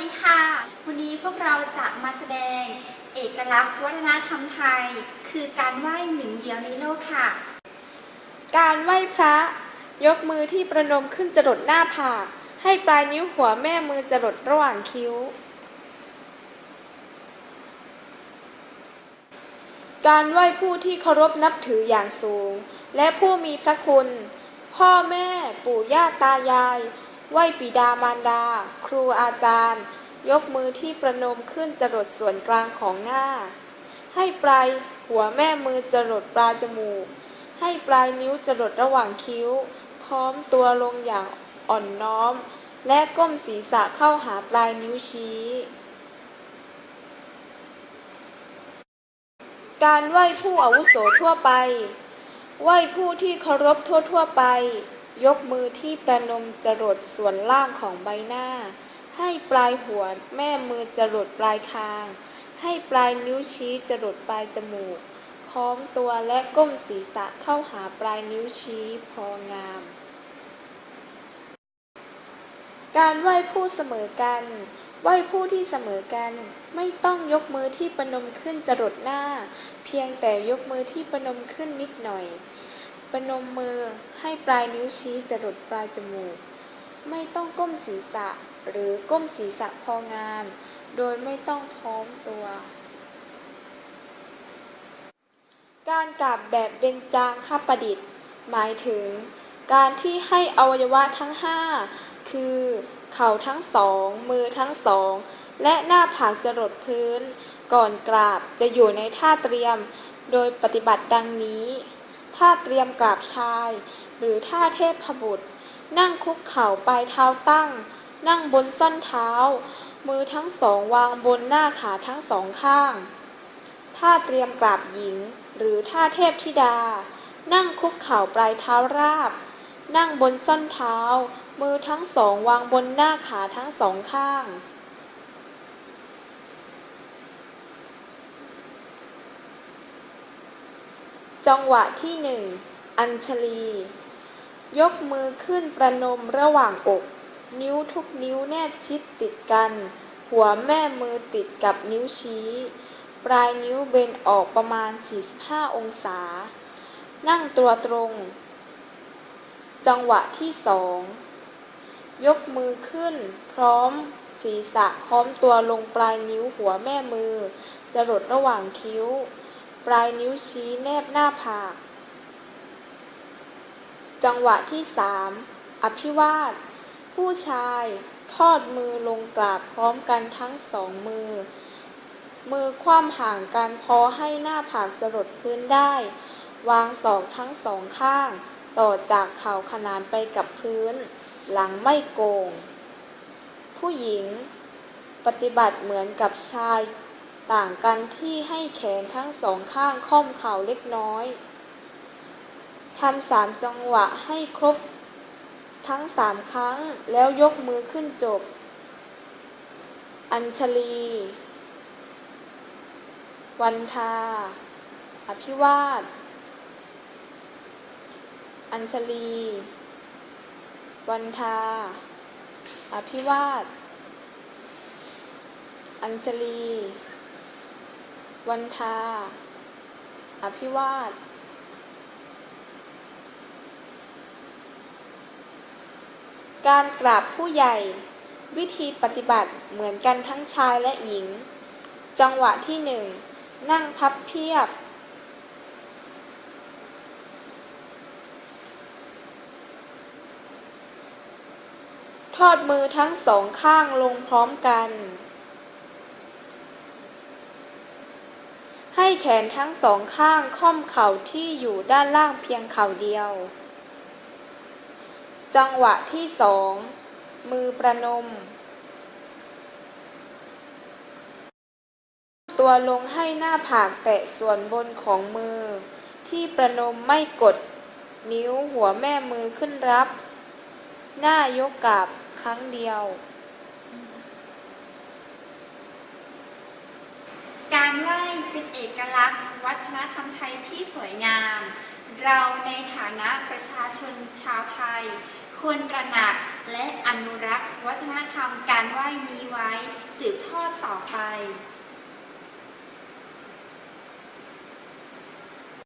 ดีค่ะ วันนี้พวกเราจะมาแสดง เอกลักษณ์วัฒนธรรมไทย คือการไหว้หนึ่งเดียวในโลกค่ะ การไหว้พระ ยกมือที่ประนมขึ้นจรดหน้าผาก ให้ปลายนิ้วหัวแม่มือจรดระหว่างคิ้ว การไหว้ผู้ที่เคารพนับถืออย่างสูง และผู้มีพระคุณ พ่อแม่ปู่ย่าตายาย ไหว้ปิดามารดา ครูอาจารย์ ยกมือที่ประนมขึ้นจรดส่วนกลางของหน้า ให้ปลายหัวแม่มือจรดปลายจมูก ให้ปลายนิ้วจรดระหว่างคิ้วค้อมตัวลงอย่างอ่อนน้อม และก้มศีรษะเข้าหาปลายนิ้วชี้ การไหว้ผู้อาวุโสทั่วไป ไหว้ผู้ที่เคารพทั่วๆไป ยกมือที่ประนมจรดส่วนล่างของใบหน้า ให้ปลายหัวแม่มือจรดปลายคาง ให้ปลายนิ้วชี้จรดปลายจมูกค้อมตัวและก้มศีรษะเข้าหาปลายนิ้วชี้พองาม การไหว้ผู้เสมอกันไหว้ผู้ที่เสมอกัน ไม่ต้องยกมือที่ประนมขึ้นจรดหน้า เพียงแต่ยกมือที่ประนมขึ้นนิดหน่อย ประนมมือ ให้ปลายนิ้วชี้จรดปลายจมูก ไม่ต้องก้มศีรษะหรือก้มศีรษะพองามโดยไม่ต้องค้อมตัว การกราบแบบเบญจางคประดิษฐ์ หมายถึง การที่ให้อวัยวะทั้งห้าคือ เข่าทั้งสอง มือทั้งสอง และหน้าผากจรดพื้น ก่อนกราบจะอยู่ในท่าเตรียม โดยปฏิบัติดังนี้ ท่าเตรียมกราบชาย หรือท่าเทพบุตร นั่งคุกเข่าปลายเท้าตั้ง นั่งบนส้นเท้า มือทั้งสองวางบนหน้าขาทั้งสองข้าง ท่าเตรียมกราบหญิง หรือท่าเทพธิดา นั่งคุกเข่าปลายเท้าราบ นั่งบนส้นเท้า มือทั้งสองวางบนหน้าขาทั้งสองข้างจังหวะที่หนึ่ง อัญชลี ยกมือขึ้นประนมระหว่างอก นิ้วทุกนิ้วแนบชิดติดกัน หัวแม่มือติดกับนิ้วชี้ ปลายนิ้วเบนออกประมาณ 45 องศา นั่งตัวตรง จังหวะที่สองยกมือขึ้น พร้อม ศีรษะค้อมตัวลงปลายนิ้วหัวแม่มือจะหลดระหว่างคิ้ว ปลายนิ้วชี้แนบหน้าผาก จังหวะที่สามอภิวาท ผู้ชายทอดมือลงกราบพร้อมกันทั้งสองมือ มือคว่ำห่างกันพอให้หน้าผากจรดพื้นได้ วางศอกทั้งสองข้าง ต่อจากเข่าขนานไปกับพื้น หลังไม่โกง ผู้หญิง ปฏิบัติเหมือนกับชาย ต่างกันที่ให้แขนทั้งสองข้างค่อมเข่าเล็กน้อย ทำสามจังหวะให้ครบทั้งสามครั้งแล้วยกมือขึ้นจบ อัญชลี วันทา อภิวาท อัญชลี วันทา อภิวาท อัญชลี วันทา อภิวาท การกราบผู้ใหญ่ วิธีปฏิบัติเหมือนกันทั้งชายและหญิง จังหวะที่หนึ่งนั่งพับเพียบ ทอดมือทั้งสองข้างลงพร้อมกัน ให้แขนทั้งสองข้างค่อมเข่าที่อยู่ด้านล่างเพียงเข่าเดียว จังหวะที่สองมือประนม ตัวลงให้หน้าผากแตะส่วนบนของมือ ที่ประนมไม่กด นิ้วหัวแม่มือขึ้นรับ หน้ายกกราบครั้งเดียว การไหว้เป็นเอกลักษณ์ วัฒนธรรมไทยที่สวยงาม เราในฐานะประชาชนชาวไทย ควรตระหนักและอนุรักษ์วัฒฒนธรรมการไหว้นี้ไว้สืบทอดต่อไป